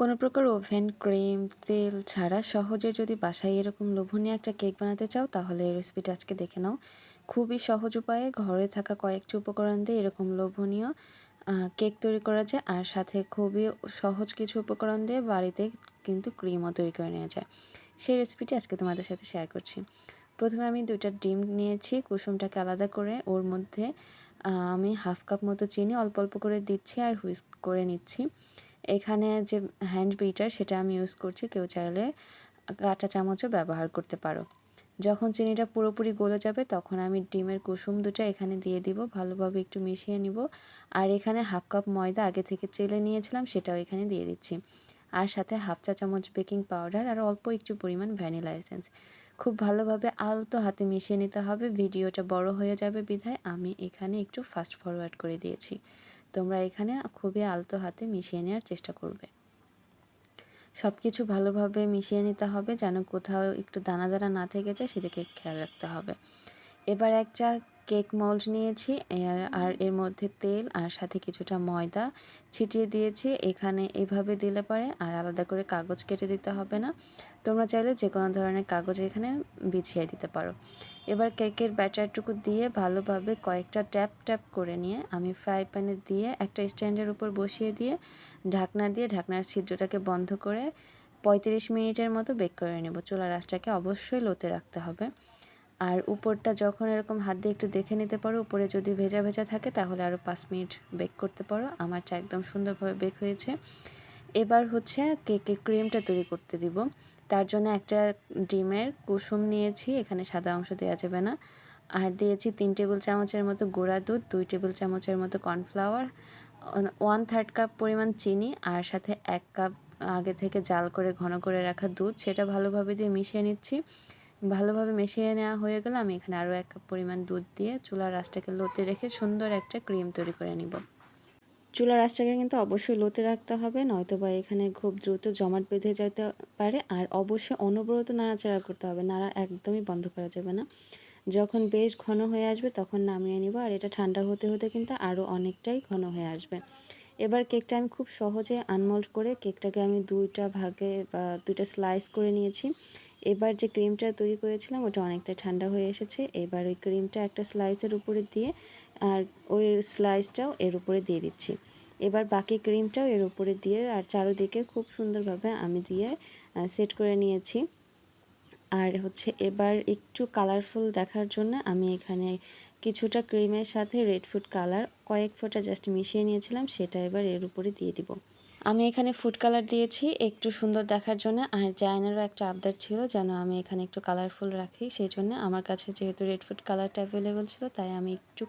কোনো প্রকার oven, cream, তেল ছাড়া সহজে যদি বাসায় এরকম লোভনীয় একটা কেক বানাতে চাও, তাহলে এই রেসিপিটা আজকে দেখে নাও। খুবই সহজ উপায়ে ঘরে থাকা কয়েকটি উপকরণ দিয়ে এরকম লোভনীয় কেক তৈরি করা যায়, আর সাথে খুবই সহজ কিছু উপকরণ দিয়ে বাড়িতে কিন্তু ক্রিমও তৈরি করে নেওয়া যায়। সেই রেসিপিটি আজকে তোমাদের সাথে শেয়ার করছি। প্রথমে আমি দুইটা ডিম নিয়েছি, কুসুমটাকে আলাদা করে। ওর মধ্যে আমি হাফ কাপ মতো চিনি অল্প অল্প করে দিচ্ছি আর হুইস্ক করে নিচ্ছি। এখানে যে হ্যান্ড বিটার সেটা আমি ইউজ করছি, কেউ চাইলে কাঁটা চামচও ব্যবহার করতে পারো। যখন চিনিটা পুরোপুরি গলে যাবে, তখন আমি ডিমের কুসুম দুটো এখানে দিয়ে দিব, ভালোভাবে একটু মিশিয়ে নিব। আর এখানে হাফ কাপ ময়দা আগে থেকে চেলে নিয়েছিলাম, সেটাও এখানে দিয়ে দিচ্ছি। আর সাথে হাফ চা চামচ বেকিং পাউডার আর অল্প একটু পরিমাণ ভ্যানিলা এসেন্স খুব ভালোভাবে আলতো হাতে মিশিয়ে নিতে হবে, ভিডিওটা বড় হয়ে যাবে বিধায় আমি এখানে একটু ফাস্ট ফরওয়ার্ড করে দিয়েছি। তোমরা এখানে খুবই আলতো হাতে মিশিয়ে নেওয়ার চেষ্টা করবে। সব কিছু ভালোভাবে মিশিয়ে নিতে হবে, যেন কোথাও একটু দানা দানা না থেকে যায়, সেদিকে খেয়াল রাখতে হবে। এবার এক চা কেক মোল্ড নিয়েছি আর এর মধ্যে তেল আর সাথে কিছুটা ময়দা ছিটিয়ে দিয়েছি। এখানে এভাবে দিলে পারে আর আলাদা করে কাগজ কেটে দিতে হবে না। তোমরা চাইলে যে কোনো ধরনের কাগজ এখানে বিছিয়ে দিতে পারো। এবার কেকের ব্যাটারটুকু দিয়ে ভালোভাবে কয়েকটা ট্যাপ ট্যাপ করে নিয়ে আমি ফ্রাই প্যানে দিয়ে একটা স্ট্যান্ডের উপর বসিয়ে দিয়ে ঢাকনা দিয়ে ঢাকনার ছিদ্রটাকে বন্ধ করে পঁয়ত্রিশ মিনিটের মতো বেক করে নেব। চুলার আঁচটাকে অবশ্যই লোতে রাখতে হবে। আর উপরটা যখন এরকম হাত দিয়ে একটু দেখে নিতে পারো, উপরে যদি ভেজা ভেজা থাকে তাহলে আরও পাঁচ মিনিট বেক করতে পারো। আমার চা একদম সুন্দরভাবে বেক হয়েছে। এবার হচ্ছে কেকের ক্রিমটা তৈরি করতে দিব। তার জন্য একটা ডিমের কুসুম নিয়েছি, এখানে সাদা অংশ দেওয়া যাবে না। আর দিয়েছি তিন টেবিল চামচের মতো গুঁড়া দুধ, দুই টেবিল চামচের মতো কর্নফ্লাওয়ার ওয়ান থার্ড কাপ পরিমাণ চিনি আর সাথে এক কাপ আগে থেকে জাল করে ঘন করে রাখা দুধ। সেটা ভালোভাবে দিয়ে মিশিয়ে নিচ্ছি। ভালোভাবে মিশিয়ে নেওয়া হয়ে গেলে আমি এখানে আরও এক কাপ পরিমাণ দুধ দিয়ে চুলার রাসটাকে লোতে রেখে সুন্দর একটা ক্রিম তৈরি করে নিব। চুলার রাসটাকে কিন্তু অবশ্যই লোতে রাখতে হবে নয়তো বা এখানে খুব দ্রুত জমাট বেঁধে যেতে পারে আর অবশ্যই অনবরত নাড়াচাড়া করতে হবে, নাড়া একদমই বন্ধ করা যাবে না। যখন বেশ ঘন হয়ে আসবে তখন নামিয়ে নিব আর এটা ঠান্ডা হতে হতে কিন্তু আরও অনেকটাই ঘন হয়ে আসবে। এবার কেকটা আমি খুব সহজে আনমোল্ড করে কেকটাকে আমি দুইটা ভাগে বা দুইটা স্লাইস করে নিয়েছি। এবার যে ক্রিমটা তৈরি করেছিলাম, ওটা অনেকটা ঠান্ডা হয়ে এসেছে। এবার ওই ক্রিমটা একটা স্লাইসের উপরে দিয়ে, আর ওই স্লাইসটাও এর উপরে দিয়ে দিচ্ছি। এবার বাকি ক্রিমটাও এর উপরে দিয়ে, আর চারোদিকে খুব সুন্দরভাবে আমি দিয়ে সেট করে নিয়েছি। আর হচ্ছে এবার একটু কালারফুল দেখার জন্য আমি এখানে কিছুটা ক্রিমের সাথে রেড ফুড কালার কয়েক ফোঁটা জাস্ট মিশিয়ে নিয়েছিলাম, সেটা এবার এর উপরে দিয়ে দিব। আমি এখানে ফুড কালার দিয়েছি, একটু সুন্দর দেখার জন্য। আর জায়নারও একটা আবদার ছিল যেন আমি এখানে একটু কালারফুল রাখি, সেই জন্য আমার কাছে যেহেতু রেড ফুড কালারটা অ্যাভেলেবেল ছিল, তাই আমি একটু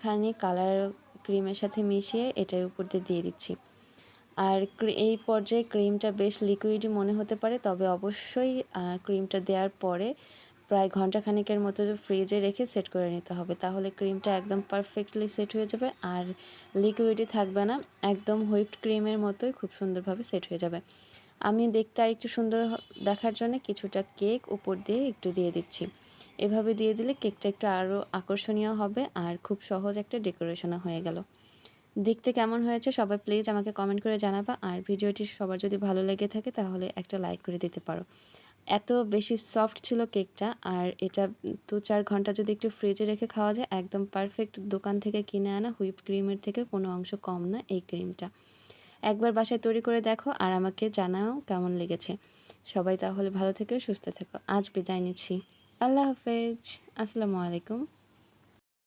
খানি কালার ক্রিমের সাথে মিশিয়ে এটার উপর দিয়ে দিয়ে দিচ্ছি। আর এই পর্যায়ে ক্রিমটা বেশ লিকুইডই মনে হতে পারে, তবে অবশ্যই ক্রিমটা দেওয়ার পরে প্রায় ঘণ্টা খানিকের মতো ফ্রিজে রেখে সেট করে নিতে হবে। তাহলে ক্রিমটা একদম পারফেক্টলি সেট হয়ে যাবে আর লিকুইডই থাকবে না। একদম হুইপড ক্রিমের মতোই খুব সুন্দরভাবে সেট হয়ে যাবে। আমি দেখতে আর একটু সুন্দর দেখার জন্য কিছুটা কেক উপর দিয়ে একটু দিয়ে দিচ্ছি। এভাবে দিয়ে দিলে কেকটা একটু আরও আকর্ষণীয় হবে আর খুব সহজ একটা ডেকোরেশনও হয়ে গেল। দেখতে কেমন হয়েছে সবাই প্লিজ আমাকে কমেন্ট করে জানাবা। আর ভিডিওটি সবার যদি ভালো লেগে থাকে তাহলে একটা লাইক করে দিতে পারো। এত বেশি সফট ছিল কেকটা আর এটা দু চার ঘণ্টা যদি একটু ফ্রিজে রেখে খাওয়া যায়, একদম পারফেক্ট দোকান থেকে কিনে আনা হুইপ ক্রিমের থেকে কোনো অংশ কম না এই ক্রিমটা একবার বাসায় তৈরি করে দেখো আর আমাকে জানাও কেমন লেগেছে। সবাই তাহলে ভালো থেকো, সুস্থ থেকো। আজ বিদায় নিচ্ছি। আল্লাহ হাফেজ। আসসালামু আলাইকুম।